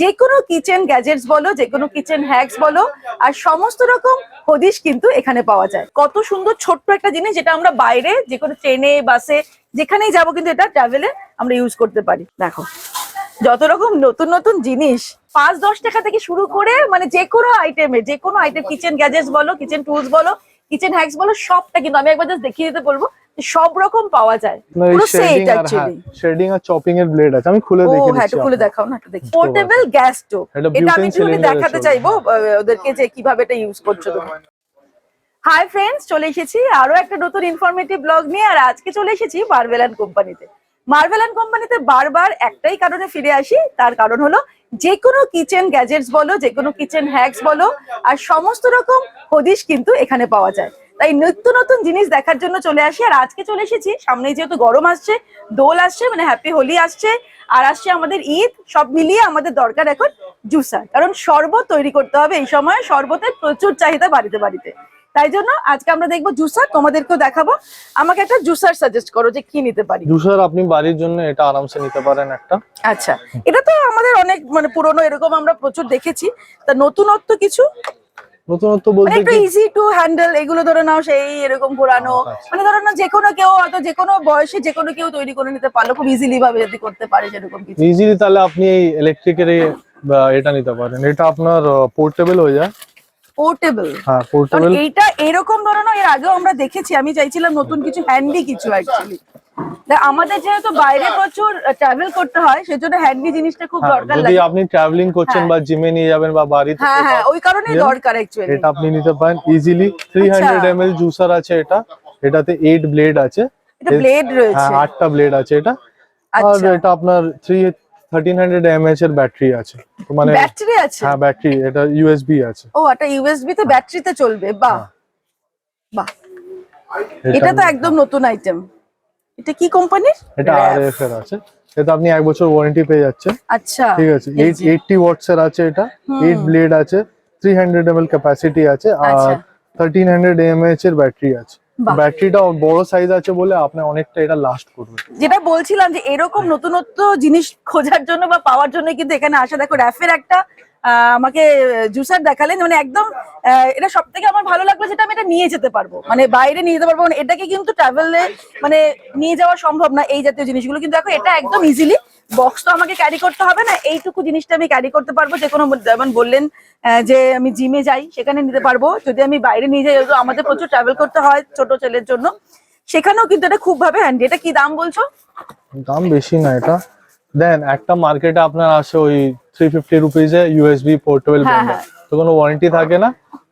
যে কোনো kitchen gadgets বলো যে কোনো কিচেন হ্যাক্স বলো, আর সমস্ত রকম হদিশ কিন্তু এখানে পাওয়া যায়। কত সুন্দর ছোট্ট একটা জিনিস যেটা আমরা বাইরে যে কোনো ট্রেনে বাসে যেখানেই যাব কিন্তু এটা ট্রাভেলে আমরা ইউজ করতে পারি। দেখো, যত রকম নতুন নতুন জিনিস, পাঁচ দশ টাকা থেকে শুরু করে মানে যে কোনো আইটেমে যে কোনো আইটেম কিচেন গ্যাজেটস বলো কিচেন টুলস বলো কিচেন হ্যাক্স বলো, সবটা কিন্তু আমি একবার জাস্ট দেখিয়ে দিতে বলব। সব রকম পাওয়া যায়। পুরো সেট অ্যাকচুয়ালি শেডিং আর চপিং এর ব্লেড আছে। আমি খুলে ও হ্যাঁ একটু খুলে দেখাও না একটু দেখি। পোর্টেবল গ্যাস স্টোভ এটা আমি এর দেখাতে চাইব ওদেরকে যে কীভাবে এটা ইউজ করছ তুমি হাই ফ্রেন্ডস চলে এসেছি আরও একটা নতুন ইনফরমেটিভ ব্লগ নিয়ে আর আজকে চলে এসেছি মার্ভেল অ্যান্ড কোম্পানিতে মার্ভেল অ্যান্ড কোম্পানিতে বারবার একটাই কারণে ফিরে আসি তার কারণ হলো যে কোনো কিচেন গ্যাজেটস বলো যে কোনো কিচেন হ্যাক্স বলো আর সমস্ত রকম হদিশ কিন্তু এখানে পাওয়া যায়। তাই নিত্য নতুন জিনিস দেখার জন্য চলে আসি। আর আজকে চলে এসেছি সামনে যেহেতু গরম আসছে দোল আসছে মানে হ্যাপি হোলি আসছে আর আসছে আমাদের ঈদ সব মিলিয়ে আমাদের দরকার এখন জুসার। কারণ শরবত তৈরি করতে হবে এই সময় শরবতের প্রচুর চাহিদা বাড়িতে বাড়িতে। তাই জন্য আজকে আমরা দেখব জুসার তোমাদেরকেও দেখাবো। আমাকে একটা জুসার সাজেস্ট করো যে কি নিতে পারি। জুসার আপনি বাড়ির জন্য এটা আরামসে নিতে পারেন একটা। আচ্ছা এটা তো আমাদের অনেক মানে পুরনো এরকম আমরা প্রচুর দেখেছি। তা নতুনত্ব কিছু? নতুনত্ব মানে বলতে একটু কি ইজি টু হ্যান্ডেল এগুলো ধরে নাও সেই এরকম পুরানো আচ্ছা। মানে ধরো না যে কোনো কেউ হয়তো যে কোনো বয়সে যে কোনো কেউ তৈরি করে নিতে পারল খুব ইজিলি ভাবে যদি করতে পারে সেরকম কিছু। ইজিলি তাহলে আপনি এই ইলেকট্রিকের এটা নিতে পারেন। এটা আপনার পোর্টেবল হয়ে যায়। পোর্টেবল। হ্যাঁ পোর্টেবল। এইটা এরকম ধরনের এর আগেও আমরা দেখেছি আমি চাইছিলাম নতুন কিছু হ্যান্ডি কিছু অ্যাকচুয়ালি আমাদের যেহেতু বাইরে প্রচুর ট্রাভেল করতে হয় সেজন্য হ্যান্ডি জিনিসটা খুব দরকার যদি আপনি ট্রাভেলিং করছেন হ্যাঁ। বা জিমে নিয়ে যাবেন বা বাড়িতে হ্যাঁ হ্যাঁ ওই কারণেই দরকার অ্যাকচুয়ালি এটা আপনি নিতে পারেন easily three hundred M L juicer আছে এটা। এটাতে এইট ব্লেড আছে। এটা ব্লেড রয়েছে। হ্যাঁ আটটা ব্লেড আছে এটা। আর আচ্ছা। এটা আপনার থ্রি থার্টিন হান্ড্রেড এমএএচ এর ব্যাটারি আছে। মানে ব্যাটারি আছে? হ্যাঁ ব্যাটারি এটা ইউএসবি আছে। ও একটা ইউএসবি তে ব্যাটারিতে চলবে বাহ। হ্যাঁ। বাহ। এটা তো একদম নতুন আইটেম এটা কি কোম্পানির এটা আর এফ এর আছে। এটা আপনি এক বছর ওয়ারেন্টি পেয়ে যাচ্ছেন। আচ্ছা। ঠিক আছে এই এইট যে। এইটটি ওয়াটস এর আছে এটা। এইট ব্লেড আছে থ্রি হান্ড্রেড এম ক্যাপাসিটি আছে আচ্ছা। আর থার্টিন হান্ড্রেড এমএএচ এর ব্যাটারি আছে। ব্যাটারিটা বড় সাইজ আছে বলে আপনি অনেকটা এটা লাস্ট করবে। যেটা বলছিলাম যে এরকম নতুনত্ব জিনিস খোঁজার জন্য বা পাওয়ার জন্য কিন্তু এখানে আসা দেখো র্যাফের একটা আমাকে জুসার দেখালেন মানে একদম এটা সব থেকে আমার ভালো লাগল যেটা আমি এটা নিয়ে যেতে পারব। মানে বাইরে নিয়ে যেতে পারব মানে এটাকে কিন্তু ট্রাভেলে মানে নিয়ে যাওয়া সম্ভব না এই জাতীয় জিনিসগুলো। কিন্তু দেখো, এটা একদম ইজিলি বক্স তো আমাকে ক্যারি করতে হবে না, এইটুকু জিনিসটা আমি ক্যারি করতে পারব। যে কোনো যেমন বললেন যে আমি জিমে যাই, সেখানে নিতে পারব। যদি আমি বাইরে নিয়ে যাই আমাদের প্রচুর ট্রাভেল করতে হয় ছোট ছেলের জন্য, সেখানেও কিন্তু এটা খুব ভাবে হ্যান্ডি এটা কি দাম বলছো? দাম বেশি না এটা। দেন, একটা মার্কেটে আপনার আসে ওই থ্রি ফিফটি রুপিজে ইউএসবি পোর্টেবল হ্যাঁ, ব্লেন্ডার হ্যাঁ। তো কোনো ওয়ারেন্টি থাকে না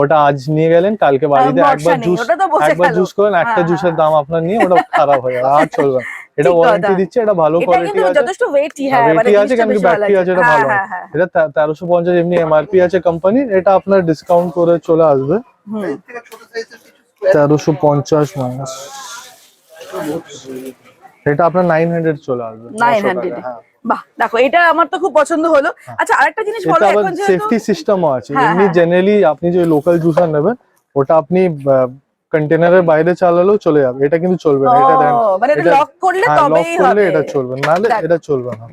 ওটা আজ নিয়ে গেলেন কালকে বাড়িতে ভরসা একবার নেই, জুস ওটা তো বসে একবার গেল। জুস করেন একটা হ্যাঁ, জুসের হ্যাঁ। দাম আপনার নিয়ে ওটা খারাপ হয়ে যাবে আর চলবে না। এটা ঠিক ওয়ারেন্টি কথা। দিচ্ছে এটা ভালো এটা কোয়ালিটি কিন্তু আছে যথেষ্ট ওয়েটি হ্যাঁ মানে ওয়েটি আছে জিনিসটা কেন কি বেশ ভালো ব্যাটারি আছে এটা হ্যাঁ, ভালো হ্যাঁ, হ্যাঁ, এটা তেরোশো পঞ্চাশ এমনি এমআরপি আছে কোম্পানির এটা আপনার ডিসকাউন্ট করে চলে আসবে হুম। তেরোশো পঞ্চাশ মাইনাস এটা আপনার নাইন হান্ড্রেড চলে আসবে 900 হ্যাঁ বাহ দেখো এটা আমার তো খুব পছন্দ হলো। আচ্ছা আরেকটা জিনিস বলো এখন যেহেতু সেফটি সিস্টেমও আছে। হ্যাঁ, এমনি হ্যাঁ। জেনারেলি আপনি যে লোকাল জুসার নেবেন ওটা আপনি কন্টেনারের বাইরে চালালেও চলে যাবে। এটা কিন্তু চলবে না। এটা দেন মানে এটা লক করলে হ্যাঁ, তবেই করলে হবে। এটা চলবে নাহলে এটা চলবে না।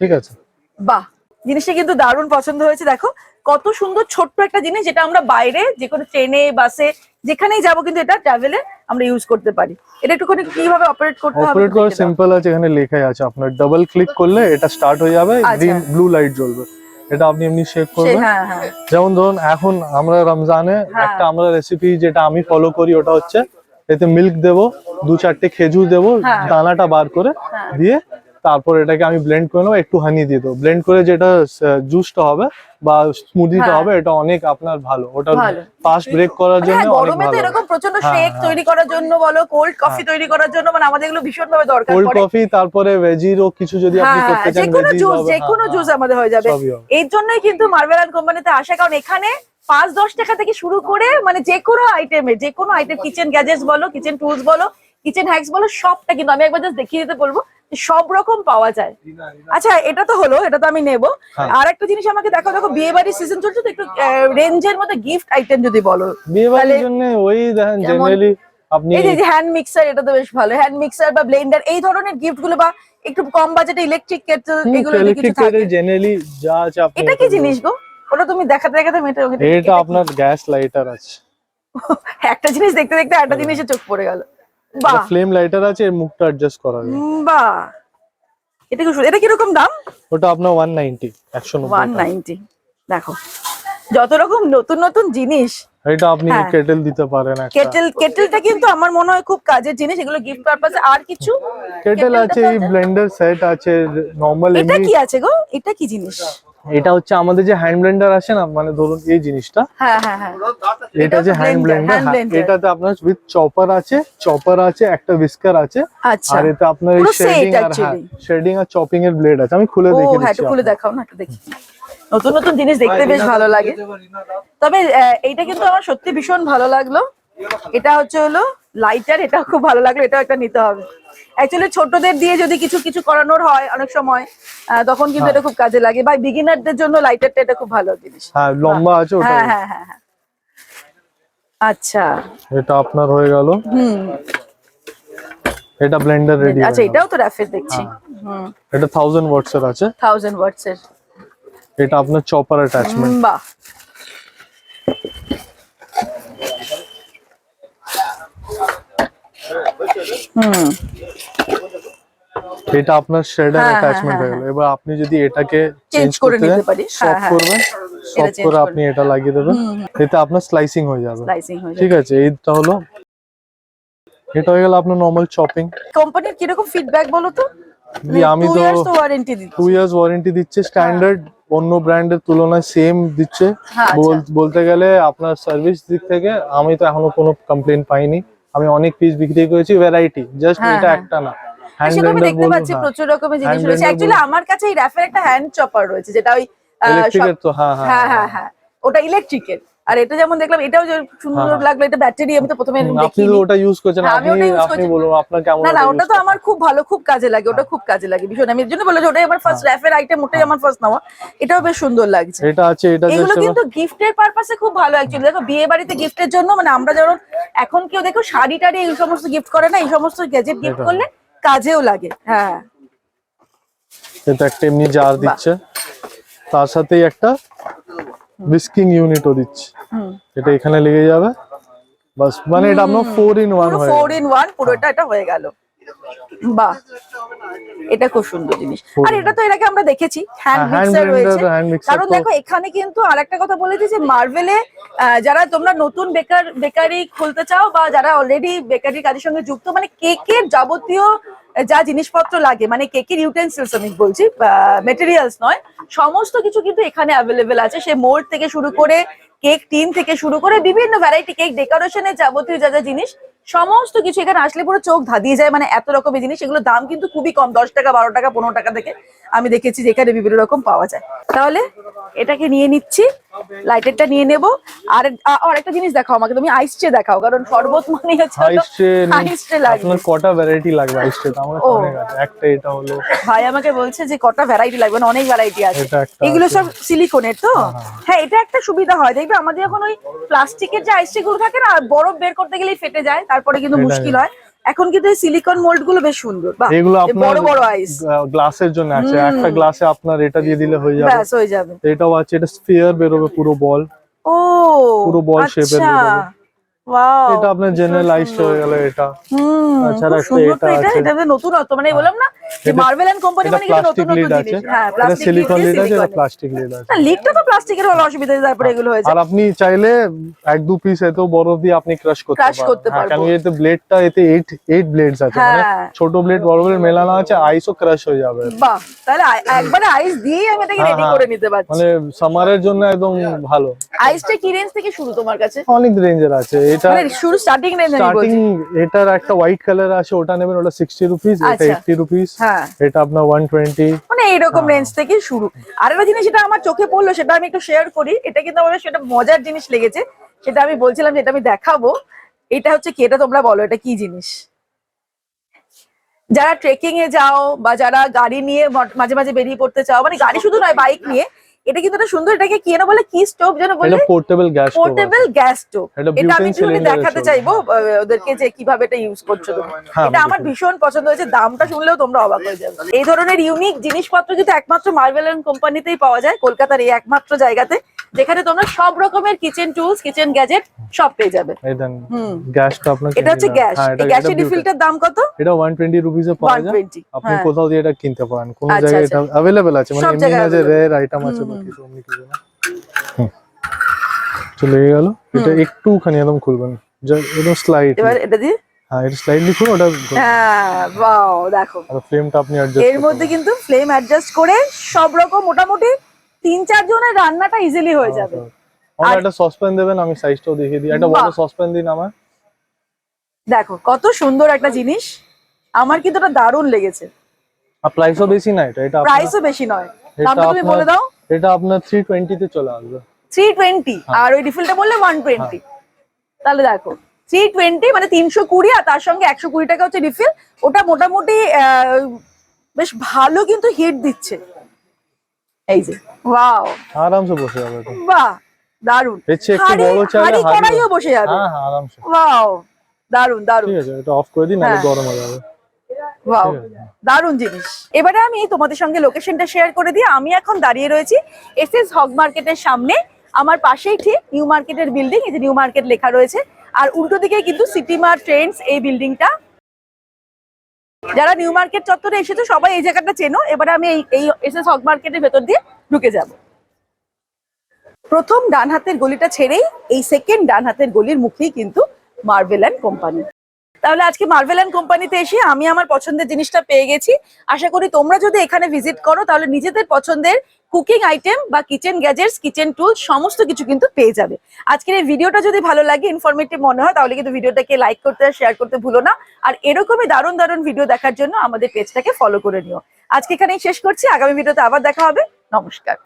ঠিক আছে। বাহ। জিনিসটা কিন্তু দারুণ পছন্দ হয়েছে দেখো কত সুন্দর ছোট্ট একটা জিনিস যেটা আমরা বাইরে যে কোনো ট্রেনে বাসে যেখানেই যাব কিন্তু এটা ট্রাভেলে আমরা ইউজ করতে পারি এটা একটুখানি কীভাবে অপারেট করতে হবে অপারেট করা সিম্পল আছে এখানে লেখাই আছে আপনার ডাবল ক্লিক করলে এটা স্টার্ট হয়ে যাবে। গ্রিন ব্লু লাইট জ্বলবে এটা আপনি এমনি শেক করবেন হ্যাঁ হ্যাঁ যেমন ধরুন এখন আমরা রমজানে হ্যাঁ। একটা আমরা রেসিপি যেটা আমি ফলো করি ওটা হচ্ছে এতে মিল্ক দেব দু চারটে খেজুর দেব। দানাটা বার করে। দিয়ে তারপর এটাকে আমি ব্লেন্ড করে নেব একটু হানি দিয়ে দেবো। ব্লেন্ড করে যেটা জুসটা হবে বা স্মুদিটা হ্যাঁ। হবে এটা অনেক আপনার ভালো। ওটা ফাস্ট ব্রেক করার মানে জন্য হ্যাঁ, অনেক ভালো। এরকম প্রচণ্ড শেক হ্যাঁ। তৈরি করার জন্য বলো কোল্ড কফি তৈরি করার জন্য মানে আমাদের এগুলো ভীষণ ভাবে দরকার কোল্ড কফি তারপরে ভেজিরও কিছু যদি আপনি করতে চান কোনো veggies জুস হবে, যে কোনো হ্যাঁ, জুস আমাদের হয়ে যাবে। এর জন্যই কিন্তু মার্বেল অ্যান্ড কোম্পানিতে আসা কারণ এখানে পাঁচ দশ টাকা থেকে শুরু করে মানে যে কোনো আইটেমে যে কোনো আইটেম কিচেন গ্যাজেটস বলো কিচেন টুলস বলো কিচেন হ্যাক্স বলো সবটা কিন্তু আমি একবার জাস্ট দেখিয়ে দিতে বলব। সব রকম পাওয়া যায়। আচ্ছা এটা তো হলো এটা তো আমি নেব। হ্যাঁ। আর একটা জিনিস আমাকে দেখো দেখো বিয়ে বাড়ির সিজন চলছে তো একটু রেঞ্জের মধ্যে গিফট আইটেম যদি বলো বিয়ে বাড়ির জন্য ওই দেখেন জেনারেলি আপনি এই যে হ্যান্ড মিক্সার এটা তো বেশ ভালো। হ্যান্ড মিক্সার বা ব্লেন্ডার এই ধরনের গিফটগুলো বা একটু কম বাজেটে ইলেকট্রিক কেটল এগুলো কিছু থাকে। জেনারেলি যা আছে আপনি এটা কি জিনিস গো? ওটা তুমি দেখাতে দেখাতে মেটে এটা আপনার গ্যাস লাইটার আছে। একটা জিনিস দেখতে দেখতে একটা জিনিসে চোখ পড়ে গেল। ফ্লেম লাইটার আছে এর মুখটা অ্যাডজাস্ট করা যায়। বাহ। এটা কি। এটা কীরকম দাম? ওটা আপনার ওয়ান নাইনটি একশো ওয়ান নব্বই নাইনটি দেখো যত রকম নতুন নতুন জিনিস এটা আপনি হ্যাঁ। কেটেল দিতে পারেন একটা। কেটেল কেটেলটা কিন্তু আমার মনে হয় খুব কাজের জিনিস এগুলো গিফট পারপাসে আর কিছু কেটেল আছে আছে। ব্লেন্ডার সেট আছে নর্মাল এটা কি আছে গো? এটা কি জিনিস? এটা হচ্ছে আমাদের যে হ্যান্ড ব্লেন্ডার আছে না মানে ধরুন এই জিনিসটা হ্যাঁ হ্যাঁ হ্যাঁ। এটা যে হ্যান্ড ব্লেন্ডার এটাতে আপনার উইথ চপার আছে চপার আছে একটা উইস্কার আছে আচ্ছা। আর এতে আপনার set শেডিং আর শেডিং আর চপিং এর ব্লেড আছে আমি খুলে দেখে হ্যাঁ দিচ্ছি খুলে দেখাও না একটু দেখি। নতুন নতুন জিনিস দেখতে বেশ ভালো লাগে। তবে আহ, এইটা কিন্তু আমার সত্যি ভীষণ ভালো লাগল। এটা হচ্ছে হলো লাইটার এটা খুব ভালো লাগল এটাও একটা নিতে হবে। অ্যাকচুয়ালি ছোটদের দিয়ে যদি কিছু কিছু করানোর হয় অনেক সময় তখন কিন্তু এটা খুব কাজে লাগে। বা বিগিনারদের জন্য লাইটারটা এটা খুব ভালো জিনিস। হ্যাঁ লম্বা আছে ওটা হ্যাঁ হ্যাঁ হ্যাঁ হ্যাঁ। আচ্ছা। এটা আপনার হয়ে গেল। হুম। এটা ব্লেন্ডার রেডি আচ্ছা এটাও তো র্যাফের দেখছি। হ্যাঁ। হুম। এটা থাউজেন্ড ওয়াটস এর আছে। থাউজেন্ড ওয়াটস এর এটা আপনার চপার অ্যাটাচমেন্ট বাহ। হুম। এটা আপনার শেডার হ্যাঁ, হ্যাঁ, অ্যাটাচমেন্ট হয়ে হ্যাঁ, গেল। এবার আপনি যদি এটাকে চেঞ্জ করে নিতে পারি। সব হ্যাঁ, হ্যাঁ। করবেন সব করে আপনি এটা লাগিয়ে দেবেন। এতে আপনার স্লাইসিং হয়ে যাবে। স্লাইসিং হয়ে ঠিক আছে এইটা হলো। এটা হয়ে গেল আপনার নর্মাল চপিং কোম্পানির কীরকম ফিডব্যাক বলো তো? আমি Two তো years তো ওয়ারেন্টি দিচ্ছি। টু ইয়ার্স ওয়ারেন্টি দিচ্ছে। স্ট্যান্ডার্ড অন্য ব্র্যান্ডের তুলনায় সেম দিচ্ছে। হ্যাঁ, আচ্ছা। বল- বলতে গেলে আপনার সার্ভিস দিক থেকে আমি তো এখনও কোনো কমপ্লেন পাইনি। আমি অনেক পিস বিক্রি করেছি ভ্যারাইটি জাস্ট হ্যাঁ, এটা হ্যাঁ। একটা না। আমি ব্লেন্ডার দেখতে পাচ্ছি প্রচুর রকমের জিনিস রয়েছে। অ্যাকচুয়ালি আমার কাছে এই র্যাফের একটা হ্যান্ড চপার রয়েছে যেটা ওই হ্যাঁ হ্যাঁ হ্যাঁ হ্যাঁ। হ্যাঁ ওটা ইলেকট্রিকের আর এটা যেমন দেখলাম এটাও যে সুন্দর হ্যাঁ। লাগল এটা ব্যাটারি আমি তো প্রথমে আপনি তো ওটা ইউজ করছেন হ্যাঁ, আমি ওটা করছি। বলুন আপনার কেমন না না ওটা তো আমার খুব ভালো খুব কাজে লাগে ওটা খুব কাজে লাগে ভীষণ। আমি এর জন্য বললাম যে ওটাই আমার ফার্স্ট র্যাফের আইটেম ওটাই আমার ফার্স্ট নেওয়া। এটাও বেশ সুন্দর লাগছে। এটা আছে এটা এগুলো কিন্তু গিফটের পারপাসে খুব ভালো অ্যাকচুয়ালি দেখো বিয়ে বাড়িতে গিফটের জন্য মানে আমরা যেমন এখন কেউ দেখো শাড়ি টাড়ি এই সমস্ত গিফট করে না এই সমস্ত গ্যাজেট গিফট করলে কাজেও লাগে হ্যাঁ। এটা একটা এমনি জার দিচ্ছে। তার সাথেই একটা বিস্কিং ইউনিটও দিচ্ছে। এটা এখানে লেগে যাবে। বাস মানে এটা আমরা ফোর ইন ওয়ান হয়ে ফোর। ইন ওয়ান পুরোটা এটা হয়ে গেল। বাহ এটা খুব সুন্দর জিনিস। আর এটা তো এর আগে আমরা দেখেছি হ্যান্ড হ্যাঁ, মিক্সার রয়েছে। কারণ দেখো এখানে কিন্তু আরেকটা কথা বলে দিই যে মার্ভেলে যারা তোমরা নতুন বেকার বেকারি খুলতে চাও বা যারা অলরেডি বেকারি কাজের সঙ্গে যুক্ত মানে কেকের যাবতীয় যা জিনিসপত্র লাগে মানে কেকের ইউটেন্সিলস আমি বলছি মেটেরিয়ালস নয় সমস্ত কিছু কিন্তু এখানে অ্যাভেলেবেল আছে। সে মোল্ড থেকে শুরু করে কেক টিন থেকে শুরু করে বিভিন্ন ভ্যারাইটি কেক ডেকোরেশনের যাবতীয় যা যা জিনিস সমস্ত কিছু এখানে আসলে পুরো চোখ ধাঁধিয়ে যায় মানে এত রকমের জিনিস এগুলো দাম কিন্তু খুবই কম, দশ টাকা, বারো টাকা, পনেরো টাকা থেকে আমি দেখেছি যে এখানে বিভিন্ন রকম পাওয়া যায়। তাহলে এটাকে নিয়ে নিচ্ছি লাইটারটা নিয়ে নেব। আর আর একটা জিনিস দেখাও আমাকে তুমি আইস ট্রে দেখাও কারণ শরবত মানে হচ্ছে আইস ট্রে আইস ট্রে লাগবে। আপনার কটা ভ্যারাইটি লাগবে আইস ট্রে আমার ও। অনেক আছে। একটা এটা হলো ভাই আমাকে বলছে যে কটা ভ্যারাইটি লাগবে না অনেক ভ্যারাইটি আছে। এগুলো সব সিলিকনের তো? হ্যাঁ এটা একটা সুবিধা হয়। দেখবে আমাদের এখন ওই প্লাস্টিকের যে আইসট্রি গুলো থাকে না বরফ বের করতে গেলেই ফেটে যায় তারপরে কিন্তু মুশকিল হয়। এখন কিন্তু এই সিলিকন মোল্ডগুলো বেশ সুন্দর এগুলো বড় বড় আইস গ্লাসের জন্য আছে। একটা গ্লাসে আপনার এটা দিয়ে দিলে হয়ে যাবে। ব্যাস হয়ে যাবে। এটাও আছে এটা স্ফিয়ার বেরোবে পুরো বল ও পুরো বল শেপের আচ্ছা। বেরোবে। এটা আপনার জেনারেল আইস হয়ে গেল এটা। আচ্ছা একটা এটা এটা আছে। এটা নতুন অত মানে বললাম না মার্বেল এন্ড কোম্পানি মানে কিন্তু নতুন নতুন জিনিস? হ্যাঁ প্লাস্টিক সিলিকন লিড আছে এটা প্লাস্টিক লিড আছে। না লিডটা তো প্লাস্টিকের হলো অসুবিধা তারপরে এগুলো হয়েছে। আর আপনি চাইলে এক দু পিস এত বরফ দিয়ে আপনি ক্রাশ করতে Crush পারেন করতে হ্যাঁ, কারণ এতে ব্লেডটা এতে এইট এইট ব্লেডস আছে। মানে হ্যাঁ। ছোট ব্লেড বড় ব্লেড মেলানো আছে আইসও ক্রাশ হয়ে যাবে। বাহ তাহলে আই- একবারে আইস দিয়েই আমি এটাকে হ্যাঁ, রেডি হ্যাঁ। করে নিতে পারছি। মানে সামারের জন্য একদম ভালো। আইসটা কি রেঞ্জ থেকে শুরু তোমার কাছে? অনেক রেঞ্জের আছে। এটা মানে শুরু স্টার্টিং রেঞ্জ আমি স্টার্টিং এটার একটা হোয়াইট কালার আছে ওটা নেবেন ওটা সিক্সটি রুপিস এটা আচ্ছা। এইটটি রুপিস হ্যাঁ। এটা আপনার ওয়ান টোয়েন্টি মানে এইরকম রেঞ্জ থেকে শুরু। আর একটা জিনিস যেটা আমার চোখে পড়ল সেটা আমি একটু শেয়ার করি এটা কিন্তু আমার সেটা মজার জিনিস লেগেছে সেটা আমি বলছিলাম যে এটা আমি দেখাবো। এটা হচ্ছে কি এটা তোমরা বলো এটা কি জিনিস? যারা ট্রেকিং এ যাও বা যারা গাড়ি নিয়ে মাঝে মাঝে বেরিয়ে পড়তে চাও মানে গাড়ি শুধু নয় বাইক নিয়ে এটা কিন্তু একটা সুন্দর এটাকে কি না বলে? কি স্টোভ যেন এটা বলে portable gas portable gas stove এটা আমি বিউটেন দেখাতে চাইব আহ, ওদেরকে যে কীভাবে এটা ইউজ করছ তোমরা। হ্যাঁ, এটা আমার ভীষণ পছন্দ হয়েছে দামটা শুনলেও তোমরা অবাক হয়ে যাবে। এই ধরনের ইউনিক জিনিসপত্র কিন্তু একমাত্র মার্বেল এন্ড কোম্পানিতেই পাওয়া যায় কলকাতার এই একমাত্র জায়গাতে। যেখানে তোমরা সব রকমের কিচেন টুলস কিচেন গ্যাজেট সব পেয়ে যাবে এই দেন হুম। গ্যাসটা আপনাকে এটা হচ্ছে গ্যাস হ্যাঁ, এটা- গ্যাসের এটা Butel। রিফিলটার দাম কত এটা 120 রুপিস এ পাওয়া ওয়ান যায় টোয়েন্টি আপনি হ্যাঁ কোথাও দিয়ে এটা কিনতে পারেন কোন আচ্ছা, জায়গায় আচ্ছা। এটা अवेलेबल আছে মানে সব এমনি জায়গায় না যে available। রেয়ার আইটেম আছে বা কিছু অন্য কিছু না হুম। চলে গেল এটা একটুখানি একদম খুলবেন যা একদম স্লাইড এবার এটা দিয়ে হ্যাঁ এটা স্লাইডলি খুলুন ওটা হ্যাঁ বাও দেখো আর ফ্লেমটা আপনি অ্যাডজাস্ট এর মধ্যে কিন্তু ফ্লেম অ্যাডজাস্ট করে সব রকম মোটামুটি তিন চার জনের রান্নাটা ইজিলি হয়ে যাবে। আমার আর- একটা সসপ্যান দেবেন আমি সাইজটাও দেখিয়ে দিই। একটা বড়। সসপ্যান দিন আমার। দেখো কত সুন্দর একটা জিনিস। আমার কিন্তু এটা দারুণ লেগেছে। আর প্রাইসও বেশি না এটা এটা প্রাইসও বেশি নয়। দামটা তুমি বলে দাও। এটা আপনার 320 তে চলে আসবে। থ্রি টোয়েন্টি আর ওই রিফিলটা বললে ওয়ান টোয়েন্টি তাহলে দেখো থ্রি টোয়েন্টি মানে তিনশো কুড়ি আর তার সঙ্গে একশো কুড়ি টাকা হচ্ছে রিফিল ওটা মোটামুটি বেশ ভালো কিন্তু হিট দিচ্ছে। এই যে। ওয়াও আরামসে বসে যাবে বাহ এর চেয়ে একটু বড় চাইলে হাঁড়ি হাঁড়ি- কড়াইও বসে যাবে। হ্যাঁ হ্যাঁ আরামসে। ওয়াও দারুণ দারুণ। ঠিক আছে এটা অফ করে দিন নাহলে হ্যাঁ। গরম হয়ে যাবে। ওয়াও দারুণ জিনিস। এবারে আমি তোমাদের সঙ্গে লোকেশনটা শেয়ার করে দিই। আমি এখন দাঁড়িয়ে রয়েছি এস এস হক মার্কেটের সামনে। আমার পাশেই ঠিক নিউ মার্কেটের বিল্ডিং এই যে নিউ মার্কেট লেখা রয়েছে। আর উল্টো দিকে কিন্তু সিটি মার্ট ট্রেন্ডস এই বিল্ডিংটা যারা নিউ মার্কেট চত্বরে এসেছে, সবাই এই জায়গাটা চেনো। এবারে আমি এই এই এস এস হক মার্কেটের ভেতর দিয়ে ঢুকে যাব। প্রথম ডান হাতের গলিটা ছেড়েই, এই সেকেন্ড ডান হাতের গলির মুখেই কিন্তু মার্বেল অ্যান্ড কোম্পানি তাহলে আজকে মার্ভেল অ্যান্ড কোম্পানিতে এসে আমি আমার পছন্দের জিনিসটা পেয়ে গেছি। আশা করি তোমরা যদি এখানে ভিজিট করো, তাহলে নিজেদের পছন্দের কুকিং আইটেম বা কিচেন গ্যাজেটস কিচেন টুলস সমস্ত কিছু কিন্তু পেয়ে যাবে। আজকের এই ভিডিওটা যদি ভালো লাগে ইনফরমেটিভ মনে হয়, তাহলে কিন্তু ভিডিওটাকে লাইক করতে আর শেয়ার করতে ভুলো না। আর এরকমই দারুণ দারুণ ভিডিও দেখার জন্য আমাদের পেজটাকে ফলো করে নিও। আজকে এখানেই শেষ করছি। আগামী ভিডিওতে আবার দেখা হবে। নমস্কার।